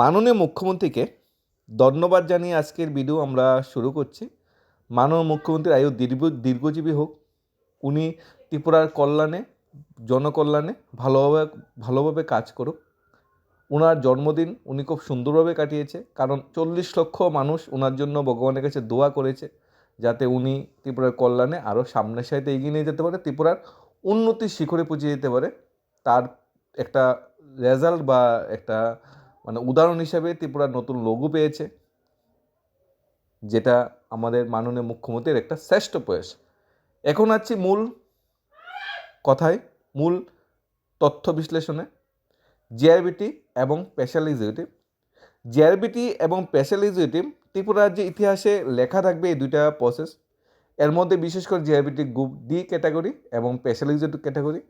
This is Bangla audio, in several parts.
মাননীয় মুখ্যমন্ত্রীকে ধন্যবাদ জানিয়ে আজকের ভিডিও আমরা শুরু করছি। মাননীয় মুখ্যমন্ত্রীর আয়ু দীর্ঘ, দীর্ঘজীবী হোক, উনি ত্রিপুরার কল্যাণে, জনকল্যাণে ভালোভাবে ভালোভাবে কাজ করুক। ওনার জন্মদিন উনি খুব সুন্দরভাবে কাটিয়েছে, কারণ চল্লিশ লক্ষ মানুষ ওনার জন্য ভগবানের কাছে দোয়া করেছে, যাতে উনি ত্রিপুরার কল্যাণে আরও সামনের সাথে এগিয়ে নিয়ে যেতে পারে, ত্রিপুরার উন্নতির শিখরে পৌঁছে যেতে পারে। তার একটা রেজাল্ট বা একটা মানে উদাহরণ হিসাবে ত্রিপুরার নতুন লঘু পেয়েছে, যেটা আমাদের মাননীয় মুখ্যমন্ত্রীর একটা শ্রেষ্ঠ প্রয়াস। এখন আছি মূল কথায়, মূল তথ্য বিশ্লেষণে জিআরবিটি এবং স্পেশাল এক্সিকিউটিভ জিআরবিটি এবং স্পেশাল এক্সিকিউটিভ ত্রিপুরা রাজ্যে ইতিহাসে লেখা থাকবে এই দুইটা প্রসেস এর মধ্যে বিশেষ করে জিআরবিটি গ্রুপ ডি ক্যাটাগরি এবং special executive category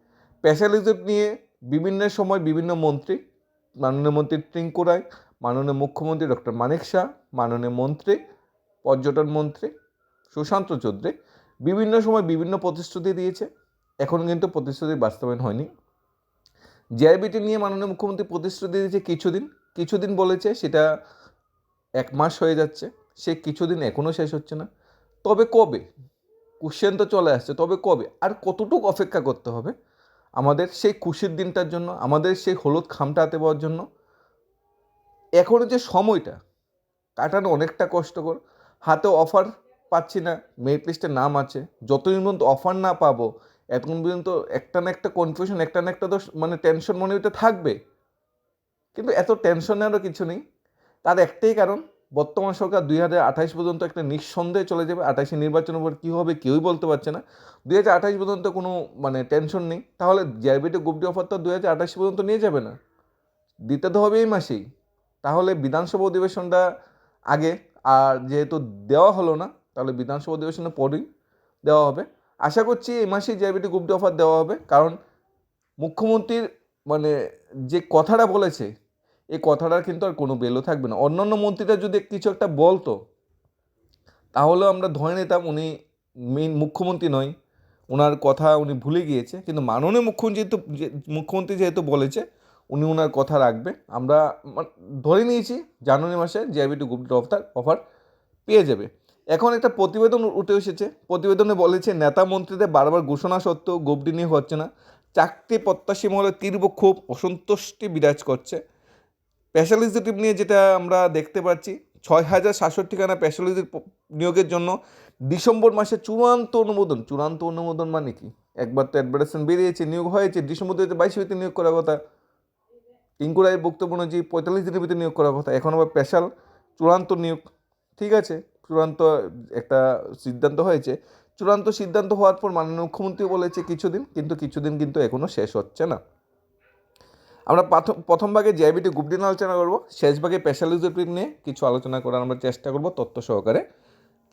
special executive নিয়ে বিভিন্ন সময় বিভিন্ন মন্ত্রী মাননীয় মন্ত্রী টিঙ্কু রায়, মাননীয় মুখ্যমন্ত্রী ডক্টর মানিক শাহ, মাননীয় মন্ত্রী, পর্যটন মন্ত্রী সুশান্ত চৌধুরী, বিভিন্ন সময় বিভিন্ন প্রতিশ্রুতি দিয়েছে। এখন কিন্তু প্রতিশ্রুতি বাস্তবায়ন হয়নি। জিআরবিটি নিয়ে মাননীয় মুখ্যমন্ত্রী প্রতিশ্রুতি দিয়েছে কিছুদিন। কিছুদিন বলেছে, সেটা এক মাস হয়ে যাচ্ছে। সে কিছুদিন এখনও শেষ হচ্ছে না। তবে কবে? কোশ্চেন তো চলে আসছে, তবে কবে? আর কতটুকু অপেক্ষা করতে হবে? আমাদের সেই খুশির দিনটার জন্য, আমাদের সেই হলুদ খামটা হাতে পাওয়ার জন্য। এখন যে সময়টা, কাটানো অনেকটা কষ্টকর। হাতে অফার পাচ্ছি না মেরিট লিস্টে নাম আছে। যতদিন পর্যন্ত অফার না পাবো, এতক্ষণ পর্যন্ত একটা না একটা কনফিউশন একটা না একটা তো মানে টেনশন মনে হইতে থাকবে। কিন্তু এত টেনশন নেওয়ারও কিছু নেই। তার একটাই কারণ বর্তমান সরকার দুই হাজার আঠাইশ পর্যন্ত একটা নিঃসন্দেহে চলে যাবে। আঠাশে নির্বাচনের পর কী হবে কেউই বলতে পারছে না। দুই হাজার আঠাইশ পর্যন্ত কোনো মানে টেনশন নেই। তাহলে জিআরবিটি গ্রুপ অফার তো দুই হাজার আঠাশ পর্যন্ত নিয়ে যাবে না। দিতে তো হবে এই মাসেই। তাহলে বিধানসভা অধিবেশনটা আগে, আর যেহেতু দেওয়া হলো না, তাহলে বিধানসভা অধিবেশনের পরেই দেওয়া হবে। আশা করছি এই মাসেই জিআরবিটি গ্রুপ অফার দেওয়া হবে। কারণ মুখ্যমন্ত্রীর মানে যে কথাটা বলেছে এই কথাটার কিন্তু আর কোনো বেলও থাকবে না। অন্যান্য মন্ত্রীরা যদি কিছু একটা বলতো, তাহলেও আমরা ধরে নিতাম উনি মেন মুখ্যমন্ত্রী নয় ওনার কথা উনি ভুলে গিয়েছে, কিন্তু মাননীয় মুখ্যমন্ত্রী যেহেতু মুখ্যমন্ত্রী যেহেতু বলেছে, উনি ওনার কথা রাখবে। আমরা ধরে নিয়েছি, জানুয়ারি মাসে জিআইবিটি গ্রুপ অফার অফার পেয়ে যাবে। এখন একটা প্রতিবেদন উঠে এসেছে। প্রতিবেদনে বলেছে, নেতা মন্ত্রীদের বারবার ঘোষণা সত্ত্বেও গোপডি নিয়ে হচ্ছে না। চাকরি প্রত্যাশী মহলে তীব্র ক্ষোভ, অসন্তুষ্টি বিরাজ করছে। স্পেশালিস্টিভ নিয়ে যেটা আমরা দেখতে পাচ্ছি ছয় হাজার সাতষট্টি খানা স্পেশালিস্ট নিয়োগের জন্য ডিসেম্বর মাসে চূড়ান্ত অনুমোদন। চূড়ান্ত অনুমোদন মানে কি? একবার তো অ্যাডভার্টাইজমেন্ট বেরিয়েছে, নিয়োগ হয়েছে, ডিসেম্বর দু হাজার ভিতরে নিয়োগ করার কথা। টিঙ্কু রায়ের বক্তব্য অনুযায়ী পঁয়তাল্লিশ দিনের ভিতরে নিয়োগ করার কথা। এখন আবার স্পেশাল চূড়ান্ত নিয়োগ। ঠিক আছে? চূড়ান্ত একটা সিদ্ধান্ত হয়েছে। চূড়ান্ত সিদ্ধান্ত হওয়ার পর মাননীয় মুখ্যমন্ত্রীও বলেছে কিছুদিন, কিন্তু কিছুদিন কিন্তু এখনও শেষ হচ্ছে না। আমরা প্রথম ভাগে জিআইবিটি গ্রুপ নিয়ে আলোচনা করব, শেষ ভাগে স্পেশালিজম নিয়ে কিছু আলোচনা করার আমরা চেষ্টা করব তথ্য সহকারে।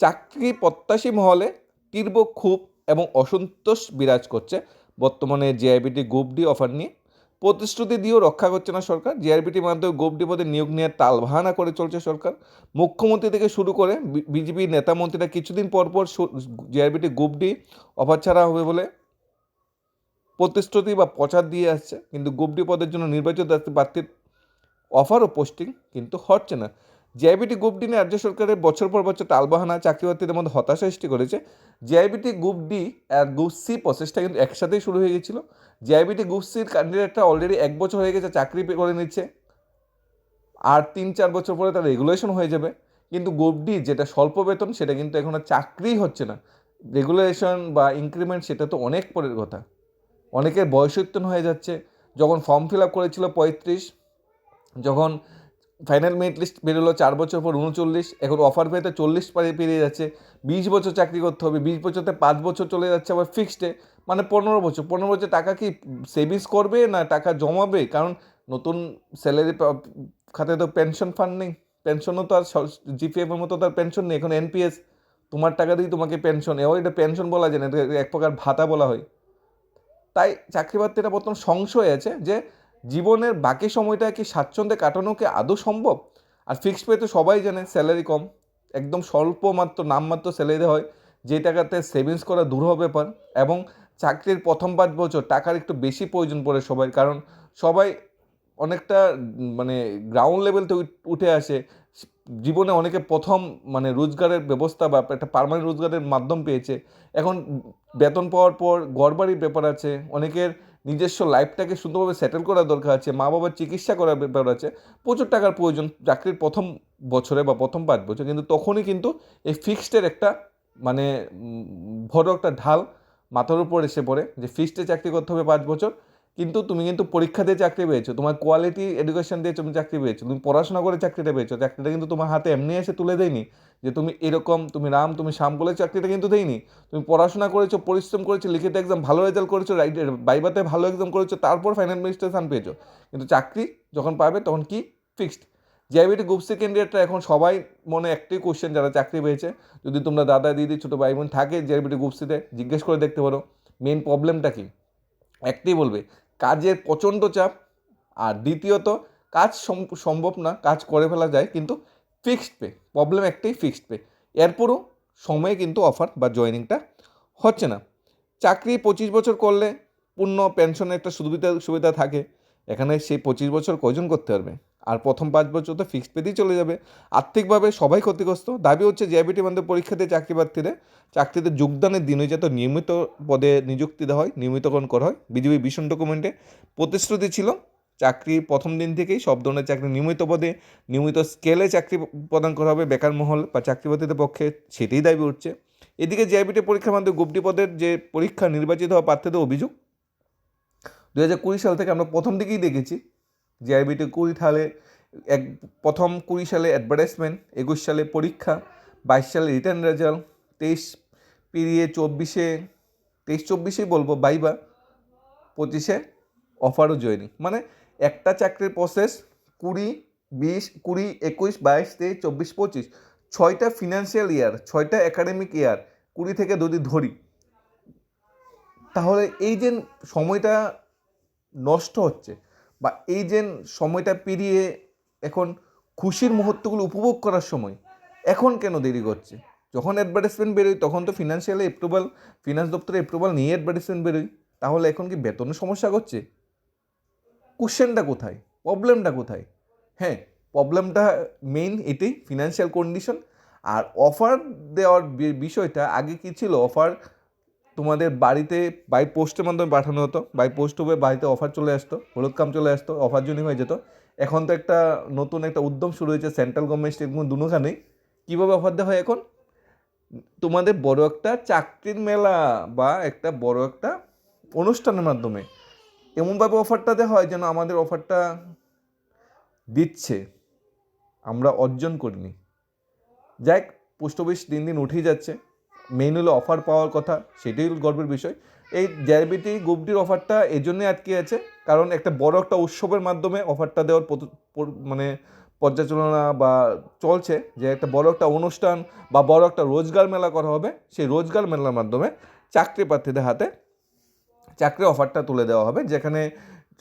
চাকরি প্রত্যাশী মহলে তীব্র ক্ষোভ এবং অসন্তোষ বিরাজ করছে বর্তমানে জিআইবিটি গ্রুপ ডি অফার নিয়ে। প্রতিশ্রুতি দিয়েও রক্ষা করছে না সরকার জিআরবিটির মাধ্যমে গ্রুপ ডি পদে নিয়োগ নিয়ে তালবাহানা করে চলছে সরকার। মুখ্যমন্ত্রী থেকে শুরু করে বিজেপি নেতা মন্ত্রীরা কিছুদিন পর পর জিআরবিটি ডি অফার ছাড়া হবে বলে প্রতিশ্রুতি বা প্রচার দিয়ে আসছে, কিন্তু গ্রুপ ডি পদের জন্য নির্বাচিত প্রার্থীর অফার ও পোস্টিং কিন্তু হচ্ছে না। জিআইবিটি গ্রুপ ডি নিয়ে রাজ্য সরকারের বছর পর বছর টালবাহানা চাকরি প্রার্থীদের মধ্যে হতাশা সৃষ্টি করেছে। জিআইবিটি গ্রুপ ডি আর গ্রুপ সি প্রসেসটা কিন্তু একসাথেই শুরু হয়ে গেছিল। জিআইবিটি গ্রুপ সির ক্যান্ডিডেটটা অলরেডি এক বছর হয়ে গেছে, চাকরি করে নিচ্ছে। আর তিন চার বছর পরে তার রেগুলেশন হয়ে যাবে। কিন্তু গ্রুপ ডি যেটা স্বল্প বেতন, সেটা কিন্তু এখন আর চাকরিই হচ্ছে না। রেগুলেশন বা ইনক্রিমেন্ট সেটা তো অনেক পরের কথা। অনেকের বয়সোত্তন হয়ে যাচ্ছে। যখন ফর্ম ফিল আপ করেছিল পঁয়ত্রিশ, যখন ফাইনাল মেরিট লিস্ট বেরোলো চার বছর পর উনচল্লিশ, এখন অফার পেতে চল্লিশ পারে পেরিয়ে যাচ্ছে। বিশ বছর চাকরি করতে হবে, বিশ বছরতে পাঁচ বছর চলে যাচ্ছে আবার ফিক্সডে মানে পনেরো বছর পনেরো বছর টাকা কি সেভিংস করবে না টাকা জমাবে? কারণ নতুন স্যালারি খাতে তো পেনশন ফান্ড নেই। পেনশনও তো আর জিপিএফের মতো তো আর পেনশন নেই। এখন এনপিএস তোমার টাকা দিয়েই তোমাকে পেনশন এও এটা পেনশন বলা যায় না, এটা এক প্রকার ভাতা বলা হয়। তাই চাকরি প্রার্থীরা বর্তমান সংশয় আছে যে জীবনের বাকি সময়টা কি স্বাচ্ছন্দ্যে কাটানো কি আদৌ সম্ভব? আর ফিক্সড পে তো সবাই জানে স্যালারি কম। একদম স্বল্প মাত্র নামমাত্র স্যালারি হয় যে টাকাতে সেভিংস করা দূর ব্যাপার। এবং চাকরির প্রথম পাঁচ বছর টাকার একটু বেশি প্রয়োজন পড়ে সবাই। কারণ সবাই অনেকটা মানে গ্রাউন্ড লেভেল উঠে আসে। জীবনে অনেকে প্রথম মানে রোজগারের ব্যবস্থা বা একটা পার্মানেন্ট রোজগারের মাধ্যম পেয়েছে। এখন বেতন পাওয়ার পর ঘরবাড়ির ব্যাপার আছে। অনেকের নিজস্ব লাইফটাকে সুন্দরভাবে সেটেল করার দরকার আছে। মা বাবার চিকিৎসা করার ব্যাপার আছে। প্রচুর টাকার প্রয়োজন চাকরির প্রথম বছরে বা প্রথম পাঁচ বছর। কিন্তু তখনই কিন্তু এই ফিক্সডের একটা মানে বড় একটা ঢাল মাথার উপর এসে পড়ে যে ফিক্সডে চাকরি করতে হবে পাঁচ বছর। কিন্তু তুমি কিন্তু পরীক্ষা দিয়ে চাকরি পেয়েছ, তোমার কোয়ালিটি এডুকেশন দিয়ে তুমি চাকরি পেয়েছ, তুমি পড়াশোনা করে চাকরিটা পেয়েছ, চাকরিটা কিন্তু তোমার হাতে এমনি এসে তুলে দেয়নি যে তুমি এরকম, তুমি রাম, তুমি শ্যাম বলে চাকরিটা কিন্তু দেয়নি। তুমি পড়াশোনা করেছ, পরিশ্রম করেছ, লিখিত এক্সাম ভালো রেজাল্ট করেছ বাইবাতে ভালো এক্সাম করেছ, তারপর ফাইনাল অ্যাডমিনিস্ট্রেশন পেয়েছ। কিন্তু চাকরি যখন পাবে তখন কি? ফিক্সড জিআইবিটি গ্রুপ সি ক্যান্ডিডেটরা এখন সবাই মনে একটাই কোশ্চেন যারা চাকরি পেয়েছে, যদি তোমরা দাদা, দিদি, ছোটো ভাই, বোন থাকে জিআইবিটি গ্রুপ সিতে জিজ্ঞেস করে দেখতে পারো। মেন প্রবলেমটা কি? একটাই বলবে কাজের প্রচণ্ড চাপ, আর দ্বিতীয়ত, কাজ সম- সম্ভব না, কাজ করে ফেলা যায়, কিন্তু ফিক্সড পে প্রবলেম একটাই ফিক্সড পে এরপরও সময়ে কিন্তু অফার বা জয়েনিংটা হচ্ছে না। চাকরি পঁচিশ বছর করলে পূর্ণ পেনশনের একটা সুবিধা সুবিধা থাকে, এখানে সেই পঁচিশ বছর কয়জন করতে পারবে? আর প্রথম পাঁচ বছর তো ফিক্সড পেতেই চলে যাবে। আর্থিকভাবে সবাই ক্ষতিগ্রস্ত। দাবি হচ্ছে জিআইবিটি পরীক্ষা দিয়ে চাকরি প্রার্থীদের চাকরিতে যোগদানের দিনে যাতে নিয়মিত পদে নিযুক্তি দেওয়া হয়, নিয়মিতকরণ করা হয়। বিজেপি ভীষণ ডকুমেন্টে প্রতিশ্রুতি ছিল চাকরি প্রথম দিন থেকেই সব ধরনের চাকরি নিয়মিত পদে, নিয়মিত স্কেলে চাকরি প্রদান করা হবে, বেকার মহল বা চাকরিপ্রার্থীদের পক্ষে, সেটাই দাবি উঠছে। এদিকে জিআইবিটি পরীক্ষার মাধ্যমে গুপ্তি পদের যে পরীক্ষা নির্বাচিত হওয়া প্রার্থীদের অভিযোগ দু হাজার কুড়ি সাল থেকে আমরা প্রথম দিকেই দেখেছি জিআইবিটি কুড়ি সালে, এক, প্রথম কুড়ি সালে অ্যাডভার্টাইজমেন্ট একুশ সালে পরীক্ষা, বাইশ সালে রিটার্ন রেজাল্ট তেইশ পেরিয়ে চব্বিশে, তেইশ চব্বিশেই বলব বাইবা, পঁচিশে অফারও জয়েনিং মানে একটা চাকরির প্রসেস কুড়ি, বিশ, কুড়ি, একুশ, বাইশ, তেইশ, চব্বিশ, পঁচিশ, ছয়টা ফিনান্সিয়াল ইয়ার ছয়টা একাডেমিক ইয়ার কুড়ি থেকে যদি ধরি, তাহলে এই যে সময়টা নষ্ট হচ্ছে বা এই যে সময়টা পেরিয়ে এখন খুশির মুহূর্তগুলো উপভোগ করার সময়, এখন কেন দেরি করছে? যখন অ্যাডভার্টাইজমেন্ট বেরোয়, তখন তো ফিনান্সিয়ালি অ্যাপ্রুভাল ফিনান্স দপ্তরে অ্যাপ্রুভাল নিয়ে অ্যাডভার্টাইজমেন্ট বেরোয়। তাহলে এখন কি বেতনের সমস্যা করছে? কোশ্চেনটা কোথায়? প্রবলেমটা কোথায়? হ্যাঁ প্রবলেমটা মেইন এটাই ফিনান্সিয়াল কন্ডিশন আর অফার দেওয়ার বিষয়টা, আগে কি ছিল? অফার তোমাদের বাড়িতে বাই পোস্টের মাধ্যমে পাঠানো হতো বাই পোস্ট হবে বাড়িতে অফার চলে আসতো হলুদ কাম চলে আসতো অফার জন্য হয়ে যেত। এখন তো একটা নতুন একটা উদ্যম শুরু হয়েছে সেন্ট্রাল গভর্নমেন্ট স্টেট গভর্নমেন্ট দুখানেই কীভাবে অফার দেওয়া হয় এখন? তোমাদের বড় একটা চাকরির মেলা বা একটা বড় একটা অনুষ্ঠানের মাধ্যমে। এমনভাবে অফারটা দেওয়া হয় যেন আমাদের অফারটা দিচ্ছে। আমরা অর্জন করিনি। যাই হোক, পোস্ট অফিস দিন দিন উঠেই যাচ্ছে। মেইন অফার পাওয়ার কথা, সেটাই গর্বের বিষয়। এই জ্যাবিটি গ্রুপটির অফারটা এই জন্যই আটকে আছে, কারণ একটা বড় একটা উৎসবের মাধ্যমে অফারটা দেওয়ার মানে পর্যালোচনা বা চলছে যে একটা বড় একটা অনুষ্ঠান বা বড় একটা রোজগার মেলা করা হবে, সেই রোজগার মেলার মাধ্যমে চাকরি প্রার্থীদের হাতে চাকরির অফারটা তুলে দেওয়া হবে, যেখানে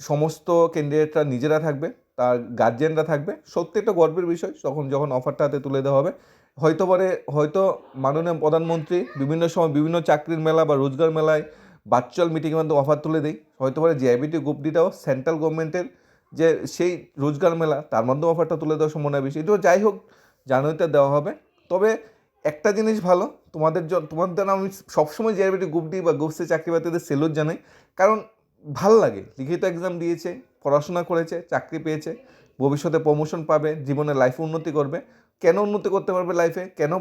সমস্ত ক্যান্ডিডেটরা নিজেরা থাকবে, তার গার্জেনরা থাকবে। সত্যি একটা গর্বের বিষয়, তখন যখন অফারটা হাতে তুলে দেওয়া হবে হয়তো পরে, হয়তো মাননীয় প্রধানমন্ত্রী বিভিন্ন সময় বিভিন্ন চাকরির মেলা বা রোজগার মেলায় ভার্চুয়াল মিটিংয়ের মাধ্যমে অফার তুলে দেয়। হয়তো পরে জিআইবিটি গ্রুপ ডিটাও সেন্ট্রাল গভর্নমেন্টের যে সেই রোজগার মেলা, তার মাধ্যমে অফারটা তুলে দেওয়ার সম্ভাবনা বেশি। এটাও যাই হোক, জানুয়ারিতে দেওয়া হবে। তবে একটা জিনিস ভালো, তোমাদের জন্য তোমাদের আমি সবসময় জিআইবিটি গ্রুপ ডি বা গ্রুপ চাকরি বাতিদের সেলুট জানাই। কারণ ভালো লাগে, লিখিত এক্সাম দিয়েছে, পড়াশোনা করেছে, চাকরি পেয়েছে, ভবিষ্যতে প্রমোশন পাবে, জীবনে লাইফ উন্নতি করবে। কেন উন্নতি করতে পারবে লাইফে কেন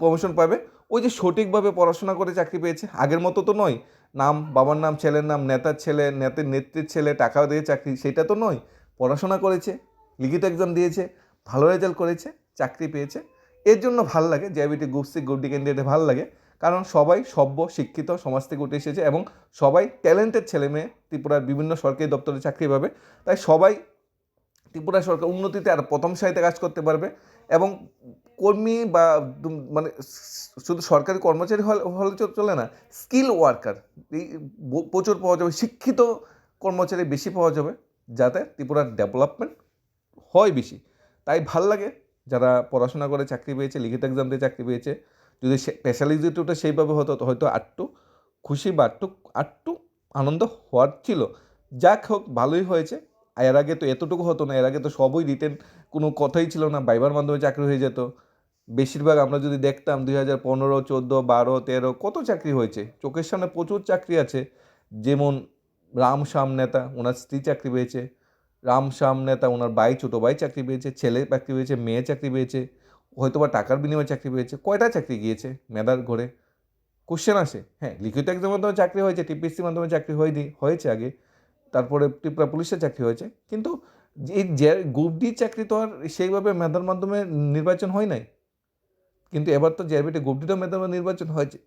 প্রমোশন পাবে? ওই যে সঠিকভাবে পড়াশোনা করে চাকরি পেয়েছে। আগের মতো তো নয়। নাম, বাবার নাম, ছেলের নাম, নেতার ছেলে নেতের নেত্রীর ছেলে টাকা দিয়ে চাকরি, সেটা তো নয়। পড়াশোনা করেছে, লিখিত এক্সাম দিয়েছে, ভালো রেজাল্ট করেছে, চাকরি পেয়েছে। এর জন্য ভালো লাগে JIBT group C group D ক্যান্ডিডেটে ভালো লাগে। কারণ সবাই সভ্য, শিক্ষিত, সমাজ থেকে উঠে এসেছে এবং সবাই ট্যালেন্টেড ছেলে মেয়ে ত্রিপুরার বিভিন্ন সরকারি দপ্তরে চাকরি পাবে। তাই সবাই ত্রিপুরা সরকার উন্নতিতে আর প্রথম সারিতে কাজ করতে পারবে। এবং কর্মী বা মানে শুধু সরকারি কর্মচারী হলে চলে না স্কিল ওয়ার্কার এই প্রচুর পাওয়া যাবে, শিক্ষিত কর্মচারী বেশি পাওয়া যাবে, যাতে ত্রিপুরার ডেভেলপমেন্ট হয় বেশি। তাই ভালো লাগে যারা পড়াশোনা করে চাকরি পেয়েছে, লিখিত এক্সাম দিয়ে চাকরি পেয়েছে, যদি স্পেশালিজিটিটা সেইভাবে হতো হয়তো আটটু খুশি বা আটটু আটটু আনন্দ হওয়ার ছিল। যাক হোক, ভালোই হয়েছে। এর আগে তো এতটুকু হতো না, এর আগে তো সবই রিটেন কোনো কথাই ছিল না বাইবার মাধ্যমে চাকরি হয়ে যেত। বেশিরভাগ আমরা যদি দেখতাম দুই হাজার পনেরো, চোদ্দ, বারো, তেরো, কত চাকরি হয়েছে? চোখের সামনে প্রচুর চাকরি আছে। যেমন রাম শ্যাম নেতা, ওনার স্ত্রী চাকরি পেয়েছে। রাম শ্যাম নেতা, ওনার ভাই, ছোটো ভাই চাকরি পেয়েছে, ছেলে চাকরি পেয়েছে, মেয়ে চাকরি পেয়েছে হয়তো বা টাকার বিনিময়ে চাকরি পেয়েছে, কয়টা চাকরি গিয়েছে মেধার ঘরে? কোশ্চেন আসে। হ্যাঁ লিখিত এক্সামের মাধ্যমে চাকরি হয়েছে টিপিএসসির মাধ্যমে চাকরি হয়নি, হয়েছে আগে। তারপরে ত্রিপুরা পুলিশের চাকরি হয়েছে। কিন্তু এই যে গ্রুপ ডি চাকরি তো আর সেইভাবে মেধার মাধ্যমে নির্বাচন হয় নাই। কিন্তু এবার তো জেআরবিতে গ্রুপ ডিটা মেধার নির্বাচন হয়েছে।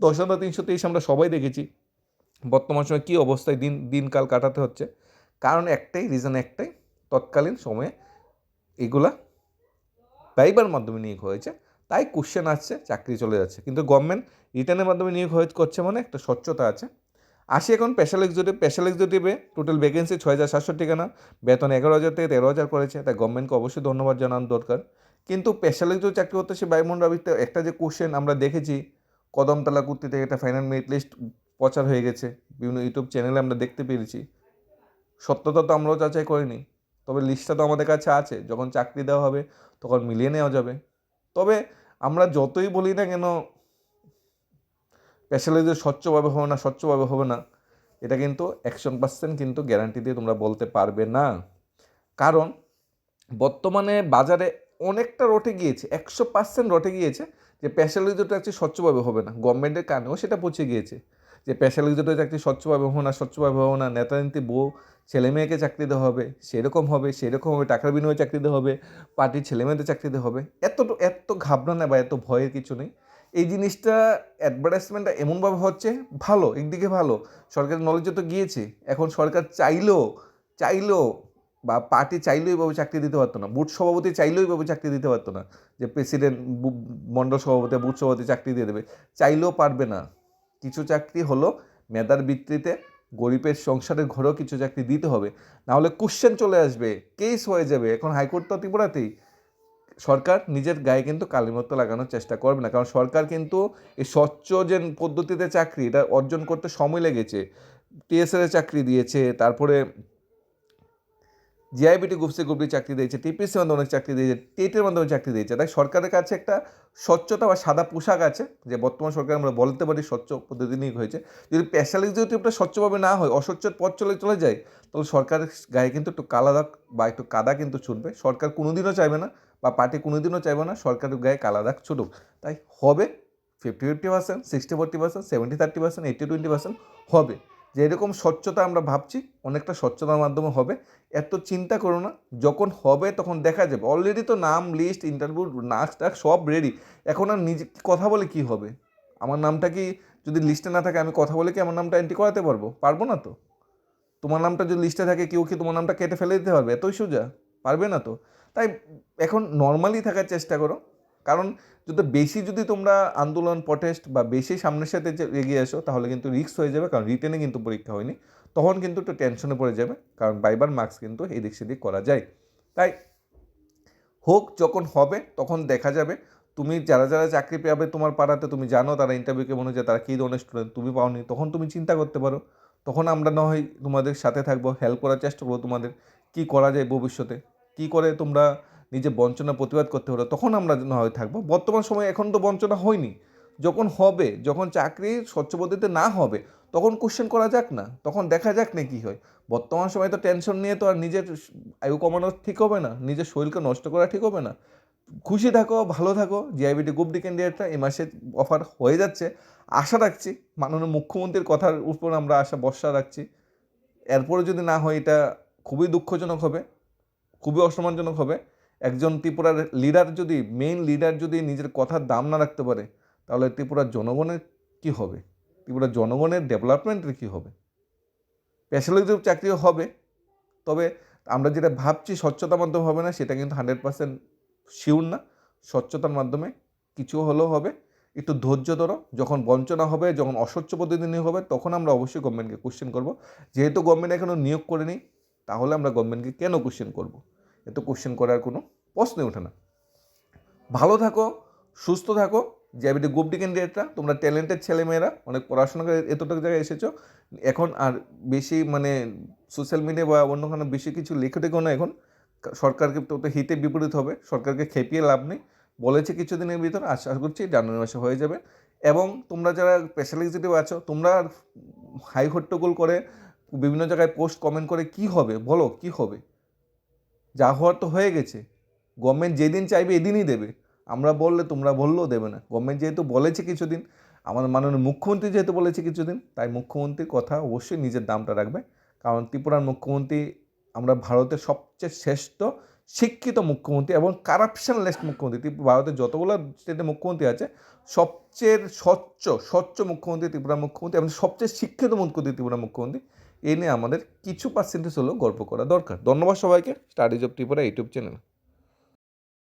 দশ হাজার তিনশো তেইশ আমরা সবাই দেখেছি। বর্তমান সময়ে কী অবস্থায় দিন, দিনকাল কাটাতে হচ্ছে। কারণ একটাই রিজন একটাই, তৎকালীন সময়ে এগুলা ভাইবার মাধ্যমে নিয়োগ হয়েছে। তাই কোশ্চেন আসছে, চাকরি চলে যাচ্ছে। কিন্তু গভর্নমেন্ট রিটার্নের মাধ্যমে নিয়োগ হয়ে করছে মানে একটা স্বচ্ছতা আছে। আসি এখন স্পেশাল এক্সিকিউটিভ স্পেশাল এক্সিকিউটিভে টোটাল ভ্যাকেন্সি ছয় হাজার সাতশো ঠিকানা বেতন এগারো হাজার থেকে তেরো হাজার করেছে তাই গভর্নমেন্টকে অবশ্যই ধন্যবাদ জানানো দরকার। কিন্তু স্পেশাল এক্সিকিউটিভ চাকরি করতে সে রাবিতে একটা যে কোশ্চেন আমরা দেখেছি, কদমতলা কুর্তি থেকে একটা ফাইনাল মেরিট লিস্ট প্রচার হয়ে গেছে, বিভিন্ন ইউটিউব চ্যানেলে আমরা দেখতে পেরেছি। সত্যতা তো আমরাও যাচাই করিনি, তবে লিস্টটা তো আমাদের কাছে আছে, যখন চাকরি দেওয়া হবে তখন মিলিয়ে নেওয়া যাবে। তবে আমরা যতই বলি না কেন স্পেশালাইজে স্বচ্ছভাবে হবে না, স্বচ্ছভাবে হবে না, এটা কিন্তু একশো পার্সেন্ট কিন্তু গ্যারান্টি দিয়ে তোমরা বলতে পারবে না। কারণ বর্তমানে বাজারে অনেকটা রটে গিয়েছে, একশো পার্সেন্ট রটে গিয়েছে যে স্পেশালাইজটা চাকরি স্বচ্ছভাবে হবে না। গভর্নমেন্টের কানেও সেটা পৌঁছে গিয়েছে যে স্পেশালাইজটা চাকরি স্বচ্ছভাবে হবে না, স্বচ্ছভাবে হবে না, নেতানীতি বউ ছেলে মেয়েকে চাকরি দেওয়া হবে, সেরকম হবে সেরকম হবে, টাকার বিনিময়ে চাকরি দেওয়া হবে, পার্টির ছেলে মেয়েদের চাকরি দেওয়া হবে। এত এত ঘাবড়ানো বা এত ভয়ের কিছু নেই। এই জিনিসটা অ্যাডভার্টাইজমেন্টটা এমনভাবে হচ্ছে, ভালো, একদিকে ভালো। সরকারের নলেজে তো গিয়েছে। এখন সরকার চাইলেও চাইলেও বা পার্টি চাইলেও এইভাবে চাকরি দিতে পারতো না। বুথ সভাপতি চাইলেও এইভাবে চাকরি দিতে পারতো না যে প্রেসিডেন্ট মণ্ডল সভাপতি বুথ সভাপতি চাকরি দিয়ে দেবে। চাইলেও পারবে না। কিছু চাকরি হলো মেধার ভিত্তিতে, গরিবের সংসারের ঘরেও কিছু চাকরি দিতে হবে। নাহলে কোশ্চেন চলে আসবে কেস হয়ে যাবে। এখন হাইকোর্ট তো ত্রিপুরাতেই সরকার নিজের গায়ে কিন্তু কালিমত্ব লাগানোর চেষ্টা করবে না। কারণ সরকার কিন্তু এই স্বচ্ছ যে পদ্ধতিতে চাকরি, এটা অর্জন করতে সময় লেগেছে। টিএসএল এর চাকরি দিয়েছে, তারপরে জিআইবিটি গ্রুপসে গ্রুপে চাকরি দিয়েছে টিপিসি মাধ্যমে অনেক চাকরি দিয়েছে, টেটের মাধ্যমে চাকরি দিয়েছে। তাই সরকারের কাছে একটা স্বচ্ছতা বা সাদা পোশাক আছে, যে বর্তমান সরকার আমরা বলতে পারি স্বচ্ছ পদ্ধতি নিয়োগ হয়েছে। যদি স্পেশাল এক্সিকিউটিভটা স্বচ্ছভাবে না হয়, অস্বচ্ছের পথ চলে চলে যায়, তাহলে সরকারের গায়ে কিন্তু একটু কালা দাগ বা একটু কাদা কিন্তু ছুটবে। সরকার কোনোদিনও চাইবে না বা পার্টি কোনোদিনও চাইবে না, সরকারের গায়ে কালা দাগ ছুটুক তাই হবে fifty fifty percent sixty forty percent seventy thirty percent eighty twenty percent হবে। যে এরকম স্বচ্ছতা আমরা ভাবছি, অনেকটা স্বচ্ছতার মাধ্যমে হবে। এত চিন্তা করো না, যখন হবে তখন দেখা যাবে। অলরেডি তো নাম লিস্ট ইন্টারভিউ নাচ টাক সব রেডি এখন আর নিজে কথা বলে কি হবে? আমার নামটা কি যদি লিস্টে না থাকে, আমি কথা বলে কি আমার নামটা এন্ট্রি করাতে পারব? পারব না তো? তোমার নামটা যদি লিস্টে থাকে, কেউ কি তোমার নামটা কেটে ফেলে দিতে পারবে? এতই সোজা? পারবে না তো? তাই এখন নর্মালি থাকার চেষ্টা করো। কারণ যদি বেশি যদি তোমরা আন্দোলন প্রটেস্ট বা বেশি সামনের সাথে এগিয়ে আসো, তাহলে কিন্তু রিস্ক হয়ে যাবে, কারণ রিটেনে কিন্তু পরীক্ষা হয়নি। তখন কিন্তু একটু টেনশনে পড়ে যাবে, কারণ বাইবার মার্কস কিন্তু এদিক সেদিক করা যায়। তাই হোক, যখন হবে, তখন দেখা যাবে। তুমি যারা যারা চাকরি পাবে তোমার পাড়াতে, তুমি জানো তারা ইন্টারভিউ কেমন হয়েছে, তারা কী ধরনের স্টুডেন্ট তুমি পাওনি, তখন তুমি চিন্তা করতে পারো। তখন আমরা না হয় তোমাদের সাথে থাকব হেল্প করার চেষ্টা করব তোমাদের, কী করা যায় ভবিষ্যতে। কী করে তোমরা নিজে বঞ্চনা প্রতিবাদ করতে পারো, তখন আমরা না হয় থাকব। বর্তমান সময়ে এখন তো বঞ্চনা হয়নি। যখন হবে, যখন চাকরি স্বচ্ছ পদ্ধতিতে না হবে, তখন কোশ্চেন করা যাক না, তখন দেখা যাক না কী হয়। বর্তমান সময়ে তো টেনশন নিয়ে তো আর নিজের আয়ু কমানো ঠিক হবে না, নিজের শরীরকে নষ্ট করা ঠিক হবে না। খুশি থাকো, ভালো থাকো জিআইবিটি গ্রুপ ডি ক্যান্ডিডেটটা এই মাসে অফার হয়ে যাচ্ছে। আশা রাখছি, মাননীয় মুখ্যমন্ত্রীর কথার উপর আমরা আশা, ভরসা রাখছি। এরপরে যদি না হয়, এটা খুবই দুঃখজনক হবে। খুবই অসম্মানজনক হবে। একজন ত্রিপুরার লিডার যদি মেইন লিডার যদি নিজের কথার দাম না রাখতে পারে, তাহলে ত্রিপুরার জনগণের কী হবে? ত্রিপুরার জনগণের ডেভেলপমেন্টের কী হবে? স্পেশালিজম চাকরিও হবে। তবে আমরা যেটা ভাবছি স্বচ্ছতার মাধ্যমে হবে না, সেটা কিন্তু হান্ড্রেড পার্সেন্ট শিওর না। স্বচ্ছতার মাধ্যমে কিছু হলেও হবে। একটু ধৈর্য ধরো। যখন বঞ্চনা হবে, যখন অস্বচ্ছ পদ্ধতি নিয়োগ হবে, তখন আমরা অবশ্যই গভর্নমেন্টকে কোশ্চেন করব। যেহেতু গভর্নমেন্ট এখনও নিয়োগ করেনি তাহলে আমরা গভর্নমেন্টকে কেন কোশ্চেন করব? এত কোশ্চেন করার কোনো প্রশ্নই ওঠে না। ভালো থাকো, সুস্থ থাকো জিআইবিটি গ্রুপ ডি ক্যান্ডিডেটরা তোমরা ট্যালেন্টেড ছেলেমেয়েরা, অনেক পড়াশোনা করে এতটুকু জায়গায় এসেছ। এখন আর বেশি মানে সোশ্যাল মিডিয়া বা অন্য কোনো বেশি কিছু লিখে টেখো না এখন। সরকারকে তো তো হিতে বিপরীত হবে, সরকারকে খেপিয়ে লাভ নেই। বলেছে কিছুদিনের ভিতর, আশা করছি জানুয়ারি মাসে হয়ে যাবে। এবং তোমরা যারা স্পেশাল এক্সিকিউটিভ আছো, তোমরা হাই হট্টগোল করে বিভিন্ন জায়গায় পোস্ট কমেন্ট করে কি হবে? বলো, কি হবে? যা হওয়ার তো হয়ে গেছে। গভর্নমেন্ট যেদিন চাইবে এদিনই দেবে। আমরা বললে তোমরা বললেও দেবে না। গভর্নমেন্ট যেহেতু বলেছে কিছুদিন, আমাদের মাননীয় মুখ্যমন্ত্রী যেহেতু বলেছে কিছুদিন, তাই মুখ্যমন্ত্রীর কথা অবশ্যই নিজের দামটা রাখবে। কারণ ত্রিপুরার মুখ্যমন্ত্রী আমরা ভারতের সবচেয়ে শ্রেষ্ঠ শিক্ষিত মুখ্যমন্ত্রী এবং কারাপশনলেস মুখ্যমন্ত্রী। ত্রিপুরা ভারতের যতগুলো স্টেটের মুখ্যমন্ত্রী আছে, সবচেয়ে স্বচ্ছ স্বচ্ছ মুখ্যমন্ত্রী ত্রিপুরার মুখ্যমন্ত্রী এবং সবচেয়ে শিক্ষিত মুখ্যমন্ত্রী ত্রিপুরার মুখ্যমন্ত্রী। এ নিয়ে আমাদের কিছু পার্সেন্টেজ হলেও গল্প করা দরকার। ধন্যবাদ সবাইকে। Studies of Tripura YouTube channel.